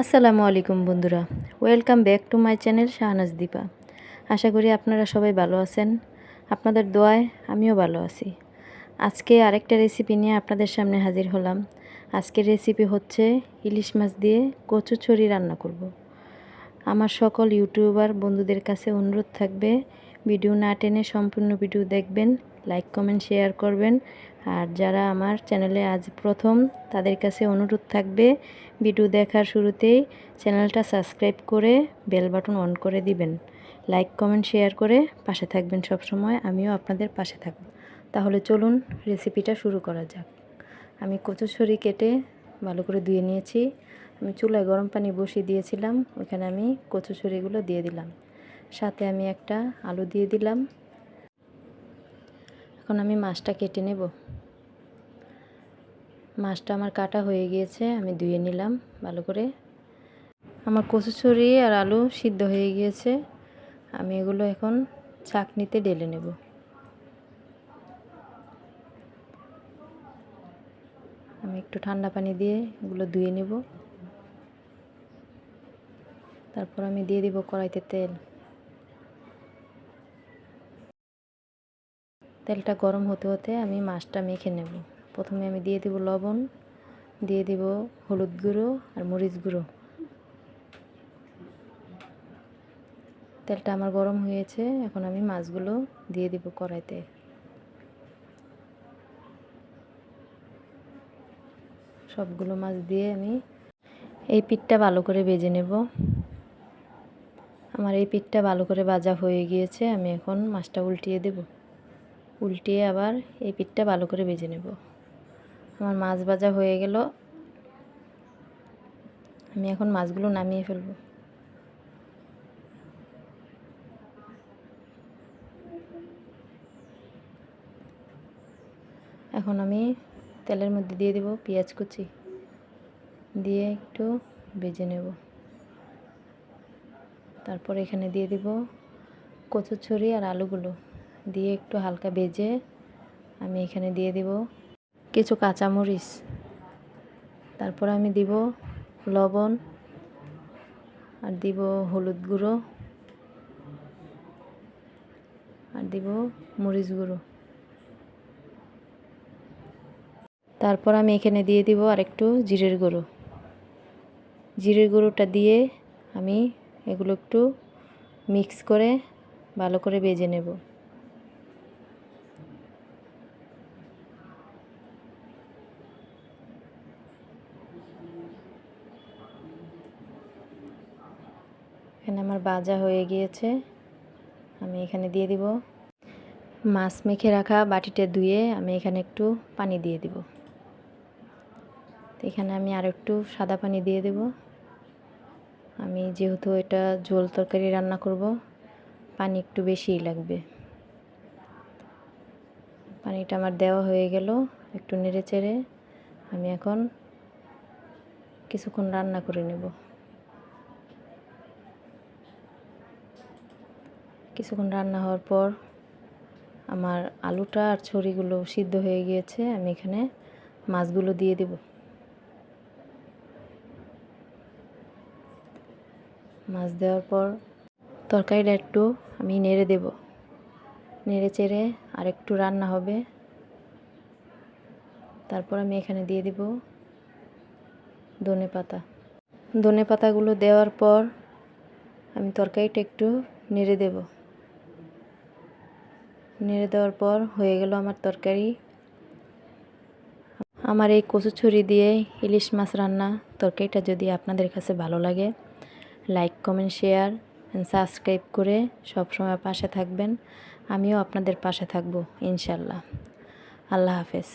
আসসালামু আলাইকুম বন্ধুরা। Welcome back to my channel Shahnaz Dipa. আশা করি আপনারা সবাই ভালো আছেন। আপনাদের দোয়ায় আমিও ভালো আছি। আজকে আরেকটা রেসিপি নিয়ে আপনাদের সামনে হাজির হলাম। আজকের রেসিপি হচ্ছে ইলিশ মাছ দিয়ে কচুছড়ি রান্না করব। আমার সকল ইউটিউবার বন্ধুদের কাছে অনুরোধ থাকবে, ভিডিও না টেনে সম্পূর্ণ ভিডিও দেখবেন লাইক কমেন্ট শেয়ার করবেন। আর যারা আমার চ্যানেলে আজ প্রথম, তাদের কাছে অনুরোধ থাকবে, ভিডিও দেখার শুরুতেই চ্যানেলটা সাবস্ক্রাইব করে বেল বাটন অন করে দিবেন। লাইক, কমেন্ট, শেয়ার করে পাশে থাকবেন সব সময় আমিও আপনাদের পাশে থাকব। তাহলে চলুন রেসিপিটা শুরু করা যাক। আমি কচুছড়ি কেটে ভালো করে ধুয়ে নিয়েছি। আমি চুলায় গরম পানি বসিয়ে দিয়েছিলাম ওখানে আমি কচুছড়িগুলো দিয়ে দিলাম। সাথে আমি একটা আলু দিয়ে দিলাম। এখন আমি মাছটা কেটে নেব। মাছটা আমার কাটা হয়ে গিয়েছে, আমি ধুয়ে নিলাম ভালো করে। আমার কচুছড়ি আর আলু সিদ্ধ হয়ে গিয়েছে, আমি এগুলো এখন চাকনিতে ঢেলে নেব। আমি একটু ঠান্ডা পানি দিয়ে এগুলো ধুয়ে নেব। তারপর আমি দিয়ে দিব কড়াইতে তেল। তেলটা গরম হতে হতে আমি মাছটা মেখে নেব। প্রথমে আমি দিয়ে দিব লবণ, দিয়ে দিব হলুদ গুঁড়ো আর মরিচ গুঁড়ো। তেলটা আমার গরম হয়েছে, এখন আমি মাছগুলো দিয়ে দিব কড়াইতে। সবগুলো মাছ দিয়ে আমি এই পিঠটা ভালো করে বেজে নেব। আমার এই পিঠটা ভালো করে ভাজা হয়ে গিয়েছে, আমি এখন মাছটা উল্টিয়ে দেব। উল্টিয়ে আবার এই পিঠটা ভালো করে বেজে নেব। আমার মাছ ভাজা হয়ে গেল। আমি এখন মাছগুলো নামিয়ে ফেলব। এখন আমি তেলের মধ্যে দিয়ে দেব পেঁয়াজ কুচি। দিয়ে একটু ভেজে নেব। তারপর এখানে দিয়ে দিব কচুরছড়ি আর আলুগুলো। দিয়ে একটু হালকা ভেজে আমি এখানে দিয়ে দিব কিছু কাঁচামরিচ। তারপর আমি দিব লবণ আর দিব হলুদ গুঁড়ো আর দিব মরিচ গুঁড়ো। তারপর আমি এখানে দিয়ে দিব আর একটু জিরের গুঁড়ো। জিরের গুঁড়োটা দিয়ে আমি এগুলো একটু মিক্স করে ভালো করে বেজে নেব। এখানে আমার বাজা হয়ে গিয়েছে। আমি এখানে দিয়ে দিব। মাছ মেখে রাখা বাটিটা ধুয়ে আমি এখানে একটু পানি দিয়ে দিব। এখানে আমি আর একটু সাদা পানি দিয়ে দেব। আমি যেহেতু এটা ঝোল তরকারি রান্না করব, পানি একটু বেশিই লাগবে। পানিটা আমার দেওয়া হয়ে গেল একটু নেড়ে চেড়ে। আমি এখন কিছুক্ষণ রান্না করে নেব। কিছুক্ষণ রান্না হওয়ার পর আমার আলুটা আর ছড়িগুলো সিদ্ধ হয়ে গিয়েছে, আমি এখানে মাছগুলো দিয়ে দেব। মাছ দেওয়ার পর তরকারিটা একটু আমি নেড়ে দেব। নেড়ে চেড়ে আর একটু রান্না হবে। তারপর আমি এখানে দিয়ে দেব ধনে পাতা। ধনে পাতাগুলো দেওয়ার পর আমি তরকারিটা একটু নেড়ে দেব। নেড়ে দেওয়ার পর হয়ে গেল আমার তরকারি। আমার এই কচু ছুরি দিয়ে ইলিশ মাছ রান্না তরকারিটা যদি আপনাদের কাছে ভালো লাগে লাইক কমেন্ট শেয়ার সাবস্ক্রাইব করে সবসময় পাশে থাকবেন। আমিও আপনাদের পাশে থাকব, ইনশাল্লাহ। আল্লাহ হাফেজ।